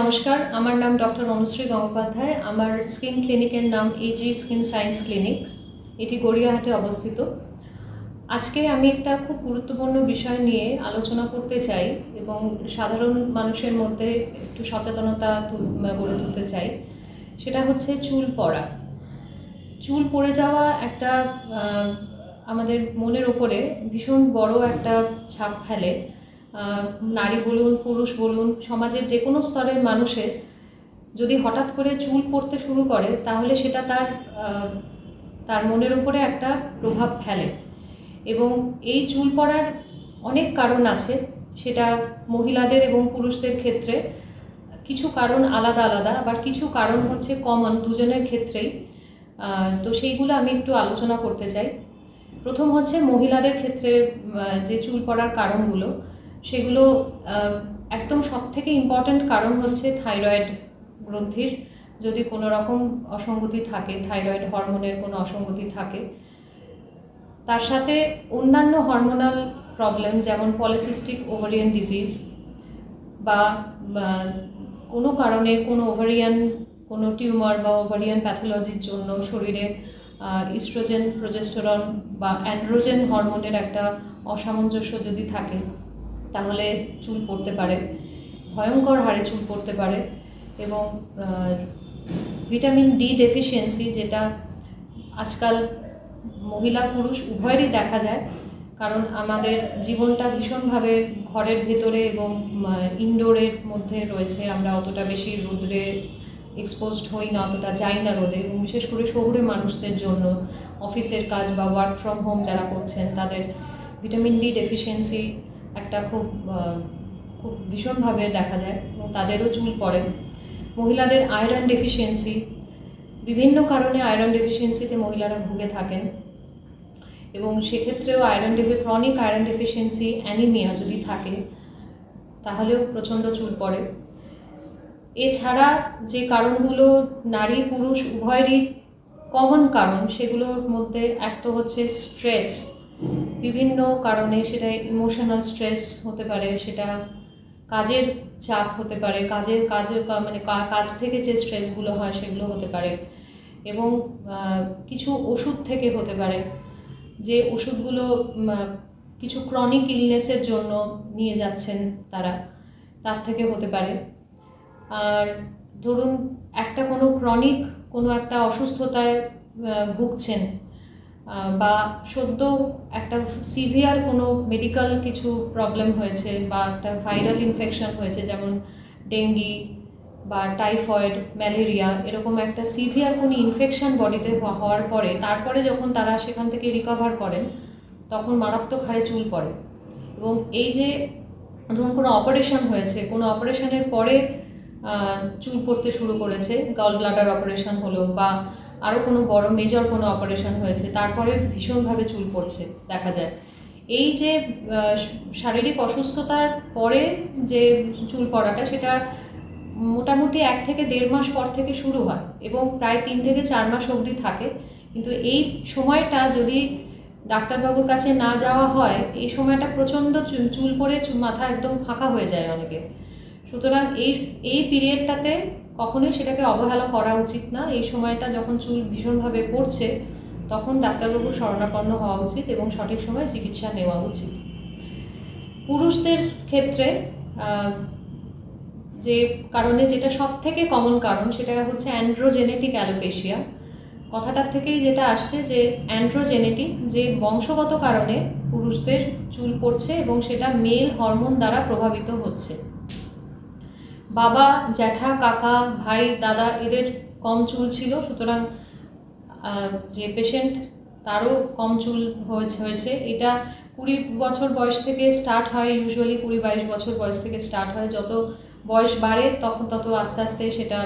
নমস্কার, আমার নাম ডক্টর অনুশ্রী গঙ্গোপাধ্যায়। আমার স্কিন ক্লিনিকের নাম এজি স্কিন সায়েন্স ক্লিনিক এটি গড়িয়াহাটে অবস্থিত। আজকে আমি একটা খুব গুরুত্বপূর্ণ বিষয় নিয়ে আলোচনা করতে চাই এবং সাধারণ মানুষের মধ্যে একটু সচেতনতা গড়ে তুলতে চাই। সেটা হচ্ছে চুল পড়া। চুল পড়ে যাওয়া একটা আমাদের মনের ওপরে ভীষণ বড় একটা ছাপ ফেলে। নারী বলুন, পুরুষ বলুন, সমাজের যে কোনো স্তরের মানুষের যদি হঠাৎ করে চুল পড়তে শুরু করে, তাহলে সেটা তার তার মনের উপরে একটা প্রভাব ফেলে। এবং এই চুল পড়ার অনেক কারণ আছে। সেটা মহিলাদের এবং পুরুষদের ক্ষেত্রে কিছু কারণ আলাদা আলাদা, আবার কিছু কারণ হচ্ছে কমন দুজনের ক্ষেত্রেই। তো সেইগুলো আমি একটু আলোচনা করতে চাই। প্রথম হচ্ছে মহিলাদের ক্ষেত্রে যে চুল পড়ার কারণগুলো। সেগুলো একদম সব থেকে ইম্পর্ট্যান্ট কারণ হচ্ছে থাইরয়েড গ্রন্থির। যদি কোনো রকম অসঙ্গতি থাকে থাইরয়েড হরমোনের কোনো অসঙ্গতি থাকে, তার সাথে অন্যান্য হরমোনাল প্রবলেম যেমন পলিসিস্টিক ওভারিয়ান ডিজিজ বা কোনো কারণে কোনো ওভারিয়ান কোনো টিউমার বা ওভারিয়ান প্যাথোলজির জন্য শরীরে ইস্ট্রোজেন প্রোজেস্টেরন বা অ্যান্ড্রোজেন হরমোনের একটা অসামঞ্জস্য যদি থাকে তাহলে চুল পড়তে পারে, ভয়ঙ্কর হারে চুল পড়তে পারে এবং ভিটামিন ডি ডেফিসিয়েন্সি যেটা আজকাল মহিলা পুরুষ উভয়েরই দেখা যায়, কারণ আমাদের জীবনটা ভীষণভাবে ঘরের ভেতরে এবং ইনডোরের মধ্যে রয়েছে, আমরা অতটা বেশি রোদ্রে এক্সপোজড হই না, অতটা যাই না রোদে এবং বিশেষ করে শহুরে মানুষদের জন্য, অফিসের কাজ বা ওয়ার্ক ফ্রম হোম যারা করছেন, তাদের ভিটামিন ডি ডেফিসিয়েন্সি একটা খুব খুব ভীষণভাবে দেখা যায় এবং তাদেরও চুল পড়ে। মহিলাদের আয়রন ডেফিসিয়েন্সি বিভিন্ন কারণে আয়রন ডেফিসিয়েন্সিতে মহিলারা ভুগে থাকেন এবং সেক্ষেত্রেও আয়রন ডেফি ক্রনিক আয়রন ডেফিসিয়েন্সি অ্যানিমিয়া যদি থাকে, তাহলেও প্রচণ্ড চুল পড়ে। এছাড়া যে কারণগুলো নারী পুরুষ উভয়েরই কমন কারণ, সেগুলোর মধ্যে এক তো হচ্ছে স্ট্রেস বিভিন্ন কারণে সেটা ইমোশনাল স্ট্রেস হতে পারে, সেটা কাজের চাপ হতে পারে, কাজের কাজের মানে কাজ থেকে যে স্ট্রেসগুলো হয় সেগুলো হতে পারে এবং কিছু ওষুধ থেকে হতে পারে যে ওষুধগুলো কিছু ক্রনিক ইলনেসের জন্য নিয়ে যাচ্ছেন তারা, তার থেকে হতে পারে। আর ধরুন একটা কোনো ক্রনিক কোনো একটা অসুস্থতায় ভুগছেন বা সদ্য একটা সিভিয়ার কোনো মেডিকেল কিছু প্রবলেম হয়েছে বা একটা ভাইরাল ইনফেকশন হয়েছে, যেমন ডেঙ্গি বা টাইফয়েড ম্যালেরিয়া এরকম একটা সিভিয়ার কোনো ইনফেকশন বডিতে হওয়ার পরে তারপরে যখন তারা সেখান থেকে রিকভার করেন, তখন মারাত্মক হারে চুল পড়ে। এবং এই যে ধরুন কোনো অপারেশন হয়েছে, কোনো অপারেশনের পরে চুল পড়তে শুরু করেছে গল ব্লাডার অপারেশন হলো বা আরও কোনো বড় মেজর কোনো অপারেশন হয়েছে, তারপরে ভীষণভাবে চুল পড়ছে, দেখা যায়। এই যে শারীরিক অসুস্থতার পরে যে চুল পড়াটা, সেটা মোটামুটি এক থেকে দেড় মাস পর থেকে শুরু হয় এবং প্রায় তিন থেকে চার মাস অবধি থাকে। কিন্তু এই সময়টা যদি ডাক্তারবাবুর কাছে না যাওয়া হয়, এই সময়টা প্রচণ্ড চুল পড়ে মাথা একদম ফাঁকা হয়ে যায় অনেকে। সুতরাং এই এই পিরিয়ডটাতে কখনোই সেটাকে অবহেলা করা উচিত না। এই সময়টা যখন চুল ভীষণভাবে পড়ছে, তখন ডাক্তারবাবুর শরণাপন্ন হওয়া উচিত এবং সঠিক সময়ে চিকিৎসা নেওয়া উচিত। পুরুষদের ক্ষেত্রে যে কারণে যেটা সব থেকে কমন কারণ, সেটা হচ্ছে অ্যান্ড্রোজেনেটিক অ্যালোপেশিয়া কথাটার থেকেই যেটা আসছে যে অ্যান্ড্রোজেনেটিক যে বংশগত কারণে পুরুষদের চুল পড়ছে এবং সেটা মেল হরমোন দ্বারা প্রভাবিত হচ্ছে। বাবা, জ্যাঠা, কাকা, ভাই, দাদা এদের কম চুল ছিল, সুতরাং যে পেশেন্ট তারও কম চুল হয়েছে এটা কুড়ি বছর বয়স থেকে স্টার্ট হয় ইউজুয়ালি কুড়ি বাইশ বছর বয়স থেকে স্টার্ট হয়। যত বয়স বাড়ে, তখন তত আস্তে আস্তে সেটা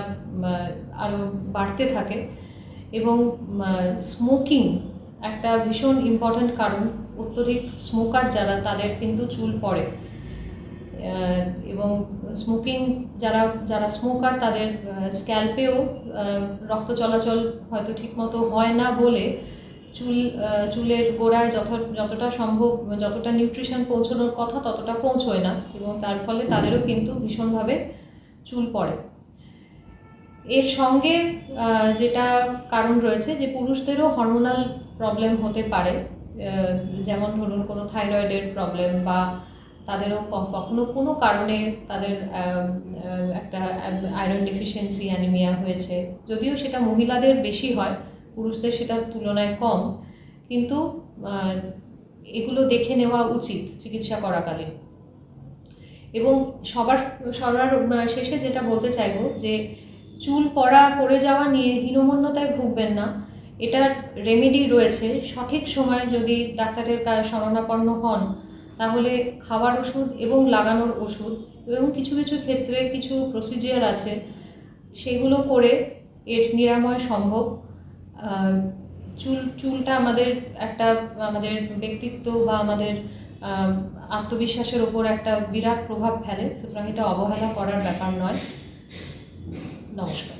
আরও বাড়তে থাকে। এবং স্মোকিং একটা ভীষণ ইম্পর্ট্যান্ট কারণ। অত্যধিক স্মোকার যারা, তাদের কিন্তু চুল পড়ে। এবং স্মোকিং যারা যারা স্মোকার তাদের স্ক্যাল্পেও রক্ত চলাচল হয়তো ঠিকমতো হয় না বলে চুল চুলের গোড়ায় যত যতটা সম্ভব, যতটা নিউট্রিশন পৌঁছানোর কথা ততটা পৌঁছয় না এবং তার ফলে তাদেরও কিন্তু ভীষণভাবে চুল পড়ে। এর সঙ্গে যেটা কারণ রয়েছে যে পুরুষদেরও হরমোনাল প্রবলেম হতে পারে যেমন ধরুন কোনো থাইরয়েডের প্রবলেম বা তাদেরও কখনো কোনো কারণে তাদের একটা আয়রন ডেফিসিয়েন্সি অ্যানিমিয়া হয়েছে। যদিও সেটা মহিলাদের বেশি হয়, পুরুষদের সেটার তুলনায় কম। কিন্তু এগুলো দেখে নেওয়া উচিত চিকিৎসা করাকালীন। এবং সবার সবার শেষে যেটা বলতে চাইব যে, চুল পড়া, পড়ে যাওয়া নিয়ে হীনমন্যতায় ভুগবেন না। এটার রেমেডি রয়েছে। সঠিক সময়ে যদি ডাক্তারের শরণাপন্ন হন তাহলে খাওয়ার ওষুধ এবং লাগানোর ওষুধ এবং কিছু কিছু ক্ষেত্রে কিছু প্রসিজিয়ার আছে, সেগুলো করে এর নিরাময় সম্ভব। চুল, চুলটা আমাদের একটা, আমাদের ব্যক্তিত্ব বা আমাদের আত্মবিশ্বাসের ওপর একটা বিরাট প্রভাব ফেলে, সুতরাং এটা অবহেলা করার ব্যাপার নয়। নমস্কার।